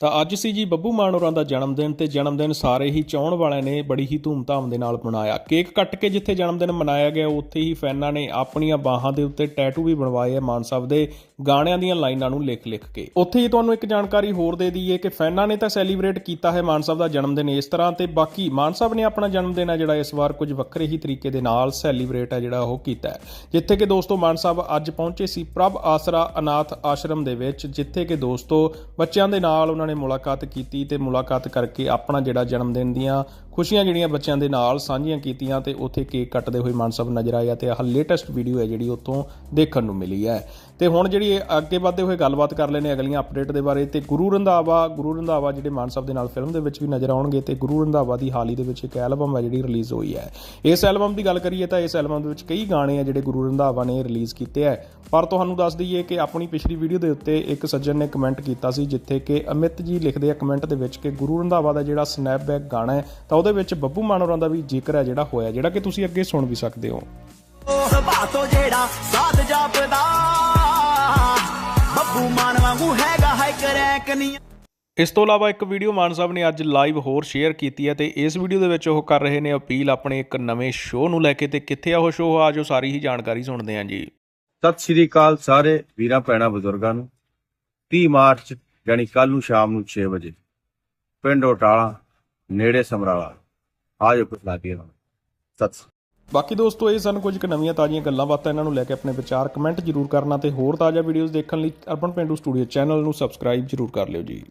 ਤਾਂ ਅੱਜ ਸੀ ਜੀ ਬੱਬੂ ਮਾਨ ਹੋਰਾਂ ਦਾ ਜਨਮ ਦਿਨ ਤੇ ਜਨਮ ਦਿਨ ਸਾਰੇ ਹੀ ਚਾਹਣ ਵਾਲਿਆਂ ਨੇ ਬੜੀ ਹੀ ਧੂਮਧਾਮ ਦੇ ਨਾਲ ਮਨਾਇਆ। ਕੇਕ ਕੱਟ ਕੇ ਜਿੱਥੇ ਜਨਮ ਦਿਨ ਮਨਾਇਆ ਗਿਆ, ਉੱਥੇ ਹੀ ਫੈਨਾਂ ਨੇ ਆਪਣੀਆਂ ਬਾਹਾਂ ਦੇ ਉੱਤੇ ਟੈਟੂ ਵੀ ਬਣਵਾਏ ਆ ਮਾਨ ਸਾਹਿਬ ਦੇ ਗਾਣਿਆਂ ਦੀਆਂ ਲਾਈਨਾਂ ਨੂੰ ਲਿਖ-ਲਿਖ ਕੇ। ਉੱਥੇ ਹੀ ਤੁਹਾਨੂੰ ਇੱਕ ਜਾਣਕਾਰੀ ਹੋਰ ਦੇ ਦਈਏ ਕਿ ਫੈਨਾਂ ਨੇ ਤਾਂ ਸੈਲੀਬ੍ਰੇਟ ਕੀਤਾ ਹੈ ਮਾਨ ਸਾਹਿਬ ਦਾ ਜਨਮ ਦਿਨ ਇਸ ਤਰ੍ਹਾਂ ਤੇ ਬਾਕੀ ਮਾਨ ਸਾਹਿਬ ਨੇ ਆਪਣਾ ਜਨਮ ਦਿਨ ਹੈ ਜਿਹੜਾ ਇਸ ਵਾਰ ਕੁਝ ਵੱਖਰੇ ਹੀ ਤਰੀਕੇ ਦੇ ਨਾਲ ਸੈਲੀਬ੍ਰੇਟ ਹੈ ਜਿਹੜਾ ਉਹ ਕੀਤਾ ਜਿੱਥੇ ਕਿ ਦੋਸਤੋ ਮਾਨ ਸਾਹਿਬ ਅੱਜ ਪਹੁੰਚੇ ਸੀ ਪ੍ਰਭ ਆਸਰਾ ਅਨਾਥ ਆਸ਼ਰਮ ਦੇ ਵਿੱਚ, ਜਿੱਥੇ ਕਿ ਦੋਸਤੋ ਬੱਚਿਆਂ ਦੇ ਨਾਲ ਉਹਨਾਂ ਨੇ ਮੁਲਾਕਾਤ ਕੀਤੀ ਤੇ ਮੁਲਾਕਾਤ ਕਰਕੇ ਆਪਣਾ ਜਿਹੜਾ ਜਨਮ ਦਿਨ ਦੀਆਂ ਖੁਸ਼ੀਆਂ ਜਿਹੜੀਆਂ ਬੱਚਿਆਂ ਦੇ ਨਾਲ ਸਾਂਝੀਆਂ ਕੀਤੀਆਂ ਤੇ ਉੱਥੇ ਕੇਕ ਕੱਟਦੇ ਹੋਏ ਮਾਨ ਸਾਹਿਬ ਨਜ਼ਰ ਆਏ ਆ ਤੇ ਆਹ ਲੇਟੈਸਟ ਵੀਡੀਓ ਹੈ ਜਿਹੜੀ ਉੱਥੋਂ ਦੇਖਣ ਨੂੰ ਮਿਲੀ ਹੈ। ਤੇ ਹੁਣ ਜਿਹੜੀ ਅੱਗੇ ਵਧਦੇ ਹੋਏ ਗੱਲਬਾਤ ਕਰ ਲੈਨੇ ਅਗਲੀਆਂ ਅਪਡੇਟ ਦੇ ਬਾਰੇ ਤੇ ਗੁਰੂ ਰੰਧਾਵਾ ਗੁਰੂ ਰੰਧਾਵਾ ਜਿਹੜੇ ਮਾਨ ਸਾਹਿਬ ਦੇ ਨਾਲ ਫਿਲਮ ਦੇ ਵਿੱਚ ਵੀ ਨਜ਼ਰ ਆਉਣਗੇ ਤੇ ਗੁਰੂ ਰੰਧਾਵਾ ਦੀ ਹਾਲ ਹੀ ਦੇ ਵਿੱਚ ਇੱਕ ਐਲਬਮ ਹੈ ਜਿਹੜੀ ਰਿਲੀਜ਼ ਹੋਈ ਹੈ। ਇਸ ਐਲਬਮ ਦੀ ਗੱਲ ਕਰੀਏ ਤਾਂ ਇਸ ਐਲਬਮ ਦੇ ਵਿੱਚ ਕਈ ਗਾਣੇ ਆ ਜਿਹੜੇ ਗੁਰੂ ਰੰਧਾਵਾ ਨੇ ਰਿਲੀਜ਼ ਕੀਤੇ ਹੈ ਪਰ ਤੁਹਾਨੂੰ ਦੱਸ ਦਈਏ ਕਿ ਆਪਣੀ ਪਿਛਲੀ ਵੀਡੀਓ ਦੇ ਉੱਤੇ ਇੱਕ ਸੱਜਣ ਨੇ ਕਮੈਂਟ ਕੀਤਾ ਸੀ ਜਿੱਥੇ ਕਿ ਅਮਿਤ ਜੀ ਲਿਖਦੇ ਆ ਕਮੈਂਟ ਦੇ ਵਿੱਚ ਕਿ ਗੁਰੂ ਰੰਧਾਵਾ ਦਾ ਜਿਹੜਾ ਸਨੈਪਬੈਕ ਗਾਣਾ ਹੈ ਤਾਂ ਉਹਦੇ ਵਿੱਚ ਬੱਬੂ ਮਾਨ ਹੋਰਾਂ ਦਾ ਵੀ ਜ਼ਿਕਰ ਹੈ ਜਿਹੜਾ ਹੋਇਆ ਜਿਹੜਾ ਕਿ ਤੁਸੀਂ ਅੱਗੇ ਸੁਣ ਵੀ ਸਕਦੇ ਹੋ। ਉਹ ਬਾਤੋਂ ਜਿਹੜਾ ਸਾਧ ਜਾਪਦਾ ਬੱਬੂ ਮਾਨ ਵਾਂਗੂ ਹੈਗਾ ਹੈ ਕਰੈਕ ਨਹੀਂ ਇਸ ਤੋਂ ਇਲਾਵਾ ਇੱਕ ਵੀਡੀਓ ਮਾਨ ਸਾਹਿਬ ਨੇ ਅੱਜ ਲਾਈਵ ਹੋਰ ਸ਼ੇਅਰ ਕੀਤੀ ਹੈ ਤੇ ਇਸ ਵੀਡੀਓ ਦੇ ਵਿੱਚ ਉਹ ਕਰ ਰਹੇ ਨੇ ਅਪੀਲ ਆਪਣੇ ਇੱਕ ਨਵੇਂ ਸ਼ੋਅ ਨੂੰ ਲੈ ਕੇ ਤੇ ਕਿੱਥੇ ਆ ਉਹ ਸ਼ੋਅ ਆ ਜੋ ਸਾਰੀ ਹੀ ਜਾਣਕਾਰੀ ਸੁਣਦੇ ਹਾਂ ਜੀ। ਸਤਿ ਸ੍ਰੀ ਅਕਾਲ ਸਾਰੇ ਵੀਰਾਂ ਭੈਣਾਂ ਬਜ਼ੁਰਗਾਂ ਨੂੰ। 30 ਮਾਰਚ ਯਾਨੀ ਕੱਲ ਨੂੰ ਸ਼ਾਮ ਨੂੰ 6 ਵਜੇ ਪਿੰਡ ਓਟਾਲਾ ਨੇੜੇ ਸਮਰਾਲਾ। ਆਜੋ ਕੁਝ ਲਾਗੇ ਨਾਲ ਸਤਿ ਸ੍ਰੀ ਬਾਕੀ ਦੋਸਤੋ, ਇਹ ਸਨ ਕੁਝ ਕੁ ਨਵੀਆਂ ਤਾਜ਼ੀਆਂ ਗੱਲਾਂ ਬਾਤਾਂ। ਇਹਨਾਂ ਨੂੰ ਲੈ ਕੇ ਆਪਣੇ ਵਿਚਾਰ ਕਮੈਂਟ ਜ਼ਰੂਰ ਕਰਨਾ ਤੇ ਹੋਰ ਤਾਜ਼ਾ ਵੀਡੀਓਜ਼ ਦੇਖਣ ਲਈ ਅਰਬਨ ਪੇਂਡੂ ਸਟੂਡੀਓ ਚੈਨਲ ਨੂੰ ਸਬਸਕ੍ਰਾਈਬ ਜ਼ਰੂਰ ਕਰ ਲਿਓ ਜੀ।